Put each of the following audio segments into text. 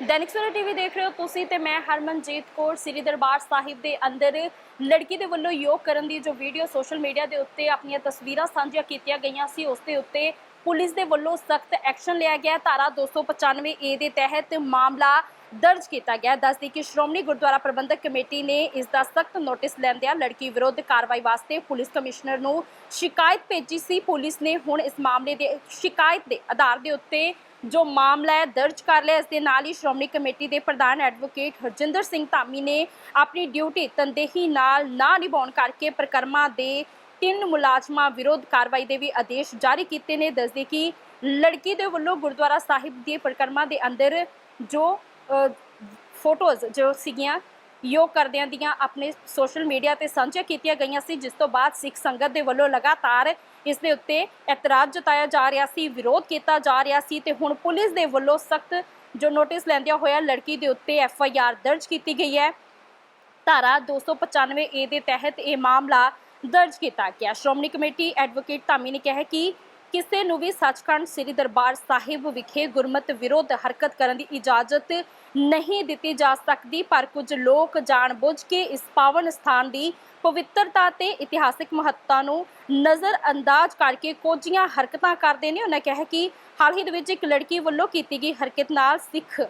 Dainik Savera TV ਦੇਖ ਰਹੇ ਹੋ ਤੁਸੀਂ ਤੇ ਮੈਂ ਹਰਮਨਜੀਤ ਕੌਰ, ਸ੍ਰੀ ਦਰਬਾਰ ਸਾਹਿਬ ਦੇ ਅੰਦਰ ਲੜਕੀ ਦੇ ਵੱਲੋਂ ਯੋਗ ਕਰਨ ਦੀ ਜੋ ਵੀਡੀਓ ਸੋਸ਼ਲ ਮੀਡੀਆ ਦੇ ਉੱਤੇ ਆਪਣੀਆਂ ਤਸਵੀਰਾਂ ਸਾਂਝੀਆਂ ਕੀਤੀਆਂ ਗਈਆਂ ਸੀ, ਉਸ ਦੇ ਉੱਤੇ ਪੁਲਿਸ ਦੇ ਵੱਲੋਂ ਸਖਤ ਐਕਸ਼ਨ ਲਿਆ ਗਿਆ ਹੈ। ਧਾਰਾ 295 ਏ ਦੇ ਤਹਿਤ ਮਾਮਲਾ ਦਰਜ ਕੀਤਾ ਗਿਆ ਦੱਸਦੀ ਕਿ ਸ਼੍ਰੋਮਣੀ ਗੁਰਦੁਆਰਾ ਪ੍ਰਬੰਧਕ ਕਮੇਟੀ ਨੇ ਇਸ ਦਾ ਸਖਤ ਨੋਟਿਸ ਲੈਂਦਿਆਂ ਲੜਕੀ ਵਿਰੁੱਧ ਕਾਰਵਾਈ ਵਾਸਤੇ ਪੁਲਿਸ ਕਮਿਸ਼ਨਰ ਨੂੰ ਸ਼ਿਕਾਇਤ ਭੇਜੀ ਸੀ ਪੁਲਿਸ ਨੇ ਹੁਣ ਇਸ ਮਾਮਲੇ ਦੇ, ਸ਼ਿਕਾਇਤ ਦੇ ਆਧਾਰ ਦੇ ਉੱਤੇ ਜੋ ਮਾਮਲਾ ਹੈ, ਦਰਜ ਕਰ ਲਿਆ। ਇਸ ਦੇ ਨਾਲ ਹੀ ਸ਼੍ਰੋਮਣੀ ਕਮੇਟੀ ਦੇ ਪ੍ਰਧਾਨ ਐਡਵੋਕੇਟ ਹਰਜਿੰਦਰ ਸਿੰਘ ਧਾਮੀ ਨੇ ਆਪਣੀ ਡਿਊਟੀ ਤਨਦੇਹੀ ਨਾਲ ਨਾ ਨਿਭਾਉਣ ਕਰਕੇ ਪ੍ਰਕਰਮਾ ਦੇ ਤਿੰਨ ਮੁਲਾਜ਼ਮਾਂ ਵਿਰੁੱਧ ਕਾਰਵਾਈ ਦੇ ਵੀ ਆਦੇਸ਼ ਜਾਰੀ ਕੀਤੇ ਨੇ। ਦੱਸਦੇ ਕਿ ਲੜਕੀ ਦੇ ਵੱਲੋਂ ਗੁਰਦੁਆਰਾ ਸਾਹਿਬ ਦੀ ਪ੍ਰਕਰਮਾਂ ਦੇ ਅੰਦਰ ਜੋ ਫੋਟੋਜ਼ ਜੋ ਸੀਗੀਆਂ ਯੋਗ ਕਰਦਿਆਂ ਦੀਆਂ ਆਪਣੇ ਸੋਸ਼ਲ ਮੀਡੀਆ ਤੇ ਸਾਂਝੀਆਂ ਕੀਤੀਆਂ ਗਈਆਂ ਸੀ, ਜਿਸ ਤੋਂ ਬਾਅਦ ਸਿੱਖ ਸੰਗਤ ਦੇ ਵੱਲੋਂ ਲਗਾਤਾਰ ਇਸ ਦੇ ਉੱਤੇ ਇਤਰਾਜ਼ ਜਤਾਇਆ ਜਾ ਰਿਹਾ ਸੀ, ਵਿਰੋਧ ਕੀਤਾ ਜਾ ਰਿਹਾ ਸੀ ਤੇ ਹੁਣ ਪੁਲਿਸ ਦੇ ਵੱਲੋਂ ਸਖਤ ਜੋ ਨੋਟਿਸ ਲੈਂਦਿਆਂ ਹੋਇਆ ਲੜਕੀ ਦੇ ਉੱਤੇ ਐਫ ਆਈ ਆਰ ਦਰਜ ਕੀਤੀ ਗਈ ਹੈ। ਧਾਰਾ 295 ਏ ਦੇ ਤਹਿਤ ਇਹ ਮਾਮਲਾ ਦਰਜ ਕੀਤਾ ਗਿਆ। ਸ਼੍ਰੋਮਣੀ ਕਮੇਟੀ ਐਡਵੋਕੇਟ ਧਾਮੀ ਨੇ ਕਿਹਾ ਕਿ ਕਿਸੇ ਨੂੰ ਵੀ ਸੱਚਖੰਡ ਸ੍ਰੀ ਦਰਬਾਰ ਸਾਹਿਬ ਵਿਖੇ ਗੁਰਮਤ ਵਿਰੋਧ ਹਰਕਤ ਕਰਨ ਦੀ ਇਜਾਜ਼ਤ ਨਹੀਂ ਦਿੱਤੀ ਜਾ ਸਕਦੀ, ਪਰ ਕੁਝ ਲੋਕ ਜਾਣਬੁੱਝ ਕੇ ਇਸ ਪਾਵਨ ਸਥਾਨ ਦੀ ਪਵਿੱਤਰਤਾ ਤੇ ਇਤਿਹਾਸਿਕ ਮਹੱਤਤਾ ਨੂੰ ਨਜ਼ਰ ਅੰਦਾਜ਼ ਕਰਕੇ ਕੋਝੀਆਂ ਹਰਕਤਾਂ ਕਰਦੇ ਨੇ। ਉਹਨਾਂ ਕਿਹਾ ਕਿ ਹਾਲ ਹੀ ਦੇ ਵਿੱਚ ਇੱਕ ਲੜਕੀ ਵੱਲੋਂ ਕੀਤੀ ਗਈ ਹਰਕਤ ਨਾਲ ਸਿੱਖ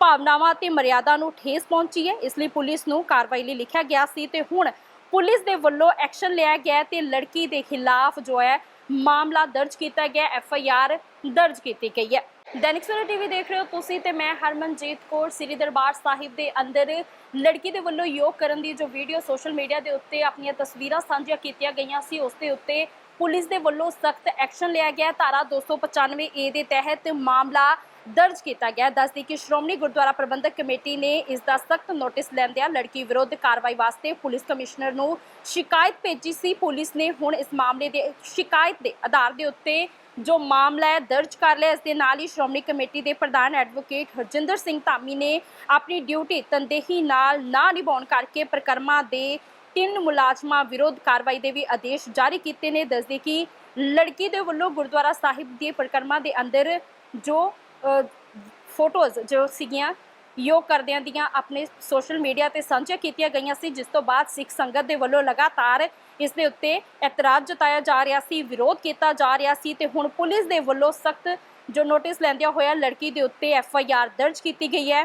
ਭਾਵਨਾਵਾਂ ਤੇ ਮਰਿਆਦਾ ਨੂੰ ਠੇਸ ਪਹੁੰਚੀ ਹੈ। ਇਸ ਲਈ ਪੁਲਿਸ ਨੂੰ ਕਾਰਵਾਈ ਲਈ ਲਿਖਿਆ ਗਿਆ ਸੀ ਤੇ ਹੁਣ ਪੁਲਿਸ ਦੇ ਵੱਲੋਂ ਐਕਸ਼ਨ ਲਿਆ ਗਿਆ ਤੇ ਲੜਕੀ ਦੇ ਖਿਲਾਫ ਜੋ ਹੈ ਮਾਮਲਾ ਦਰਜ ਕੀਤਾ ਗਿਆ, ਐਫ ਆਈ ਆਰ ਦਰਜ ਕੀਤੀ ਗਈ ਹੈ ਦੈਨਿਕ ਸਵੇਰਾ ਟੀਵੀ ਦੇਖ ਰਹੇ ਹੋ ਤੁਸੀਂ ਤੇ ਮੈਂ ਹਰਮਨਜੀਤ ਕੌਰ, ਸ੍ਰੀ ਦਰਬਾਰ ਸਾਹਿਬ ਦੇ ਅੰਦਰ ਲੜਕੀ ਦੇ ਵੱਲੋਂ ਯੋਗ ਕਰਨ ਦੀ ਜੋ ਵੀਡੀਓ ਸੋਸ਼ਲ ਮੀਡੀਆ ਦੇ ਉੱਤੇ ਆਪਣੀਆਂ ਤਸਵੀਰਾਂ ਸਾਂਝੀਆਂ ਕੀਤੀਆਂ ਗਈਆਂ ਸੀ, ਉਸ ਦੇ ਉੱਤੇ ਪੁਲਿਸ ਦੇ ਵੱਲੋਂ ਸਖਤ ਐਕਸ਼ਨ ਲਿਆ ਗਿਆ ਹੈ। ਧਾਰਾ 295 ਏ ਦੇ ਤਹਿਤ ਮਾਮਲਾ ਦਰਜ ਕੀਤਾ ਗਿਆ ਦੱਸਦੀ ਕਿ ਸ਼੍ਰੋਮਣੀ ਗੁਰਦੁਆਰਾ ਪ੍ਰਬੰਧਕ ਕਮੇਟੀ ਨੇ ਇਸ ਦਾ ਸਖਤ ਨੋਟਿਸ ਲੈਂਦਿਆਂ ਲੜਕੀ ਵਿਰੁੱਧ ਕਾਰਵਾਈ ਵਾਸਤੇ ਪੁਲਿਸ ਕਮਿਸ਼ਨਰ ਨੂੰ ਸ਼ਿਕਾਇਤ ਭੇਜੀ ਸੀ। ਪੁਲਿਸ ਨੇ ਹੁਣ ਇਸ ਮਾਮਲੇ ਦੇ ਸ਼ਿਕਾਇਤ ਦੇ ਆਧਾਰ ਦੇ ਉੱਤੇ ਜੋ ਮਾਮਲਾ ਹੈ, ਦਰਜ ਕਰ ਲਿਆ। ਇਸ ਦੇ ਨਾਲ ਹੀ ਸ਼੍ਰੋਮਣੀ ਕਮੇਟੀ ਦੇ ਪ੍ਰਧਾਨ ਐਡਵੋਕੇਟ ਹਰਜਿੰਦਰ ਸਿੰਘ ਧਾਮੀ ਨੇ ਆਪਣੀ ਡਿਊਟੀ ਤਨਦੇਹੀ ਨਾਲ ਨਾ ਨਿਭਾਉਣ ਕਰਕੇ ਪ੍ਰਕਰਮਾ ਦੇ ਤਿੰਨ ਮੁਲਾਜ਼ਮਾਂ ਵਿਰੁੱਧ ਕਾਰਵਾਈ ਦੇ ਵੀ ਆਦੇਸ਼ ਜਾਰੀ ਕੀਤੇ ਨੇ। ਦੱਸਦੇ ਕਿ ਲੜਕੀ ਦੇ ਵੱਲੋਂ ਗੁਰਦੁਆਰਾ ਸਾਹਿਬ ਦੀ ਪ੍ਰਕਰਮਾ ਦੇ ਅੰਦਰ ਜੋ ਫੋਟੋਜ਼ ਜੋ ਸੀਗੀਆਂ, ਯੋਗ ਕਰਦਿਆਂ ਦੀਆਂ ਆਪਣੇ ਸੋਸ਼ਲ ਮੀਡੀਆ ਤੇ ਸਾਂਝੀਆਂ ਕੀਤੀਆਂ ਗਈਆਂ ਸੀ, ਜਿਸ ਤੋਂ ਬਾਅਦ ਸਿੱਖ ਸੰਗਤ ਦੇ ਵੱਲੋਂ ਲਗਾਤਾਰ ਇਸ ਦੇ ਉੱਤੇ ਇਤਰਾਜ਼ ਜਤਾਇਆ ਜਾ ਰਿਹਾ ਸੀ, ਵਿਰੋਧ ਕੀਤਾ ਜਾ ਰਿਹਾ ਸੀ ਤੇ ਹੁਣ ਪੁਲਿਸ ਦੇ ਵੱਲੋਂ ਸਖਤ ਜੋ ਨੋਟਿਸ ਲੈਂਦਿਆਂ ਹੋਇਆ ਲੜਕੀ ਦੇ ਉੱਤੇ ਐਫ ਆਈ ਆਰ ਦਰਜ ਕੀਤੀ ਗਈ ਹੈ।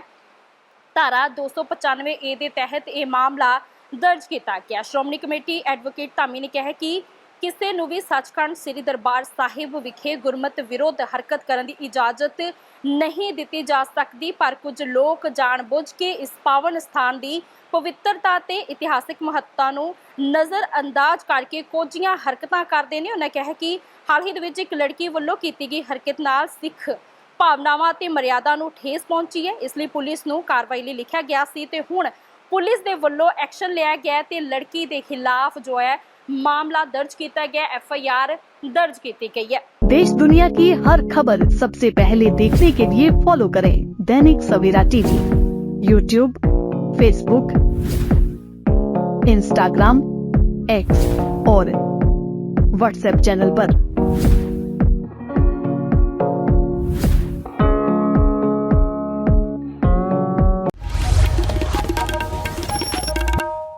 ਧਾਰਾ 295 ਏ ਦੇ ਤਹਿਤ ਇਹ ਮਾਮਲਾ ਦਰਜ ਕੀਤਾ ਗਿਆ। ਸ਼੍ਰੋਮਣੀ ਕਮੇਟੀ ਐਡਵੋਕੇਟ ਧਾਮੀ ਨੇ ਕਿਹਾ ਕਿ ਕਿਸੇ ਨੂੰ ਵੀ ਸੱਚਖੰਡ ਸ੍ਰੀ ਦਰਬਾਰ ਸਾਹਿਬ ਵਿਖੇ ਗੁਰਮਤ ਵਿਰੋਧ ਹਰਕਤ ਕਰਨ ਦੀ ਇਜਾਜ਼ਤ ਨਹੀਂ ਦਿੱਤੀ ਜਾ ਸਕਦੀ, ਪਰ ਕੁਝ ਲੋਕ ਜਾਣਬੁੱਝ ਕੇ ਇਸ ਪਾਵਨ ਸਥਾਨ ਦੀ ਪਵਿੱਤਰਤਾ ਤੇ ਇਤਿਹਾਸਿਕ ਮਹੱਤਤਾ ਨੂੰ ਨਜ਼ਰ ਅੰਦਾਜ਼ ਕਰਕੇ ਕੋਝੀਆਂ ਹਰਕਤਾਂ ਕਰਦੇ ਨੇ। ਉਹਨਾਂ ਕਿਹਾ ਕਿ ਹਾਲ ਹੀ ਦੇ ਵਿੱਚ ਇੱਕ ਲੜਕੀ ਵੱਲੋਂ ਕੀਤੀ ਗਈ ਹਰਕਤ ਨਾਲ ਸਿੱਖ ਭਾਵਨਾਵਾਂ ਤੇ ਮਰਿਆਦਾ ਨੂੰ ਠੇਸ ਪਹੁੰਚੀ ਹੈ। ਇਸ ਲਈ ਪੁਲਿਸ ਨੂੰ ਕਾਰਵਾਈ ਲਈ ਲਿਖਿਆ ਗਿਆ ਸੀ ਤੇ ਹੁਣ ਪੁਲਿਸ ਦੇ ਵੱਲੋਂ ਐਕਸ਼ਨ ਲਿਆ ਗਿਆ ਤੇ ਲੜਕੀ ਦੇ ਖਿਲਾਫ ਜੋ ਹੈ मामला दर्ज किया गया एफ़ आई आर दर्ज की गई है। देश दुनिया की हर खबर सबसे पहले देखने के लिए फॉलो करें Dainik Savera TV YouTube Facebook Instagram X और व्हाट्सएप चैनल पर।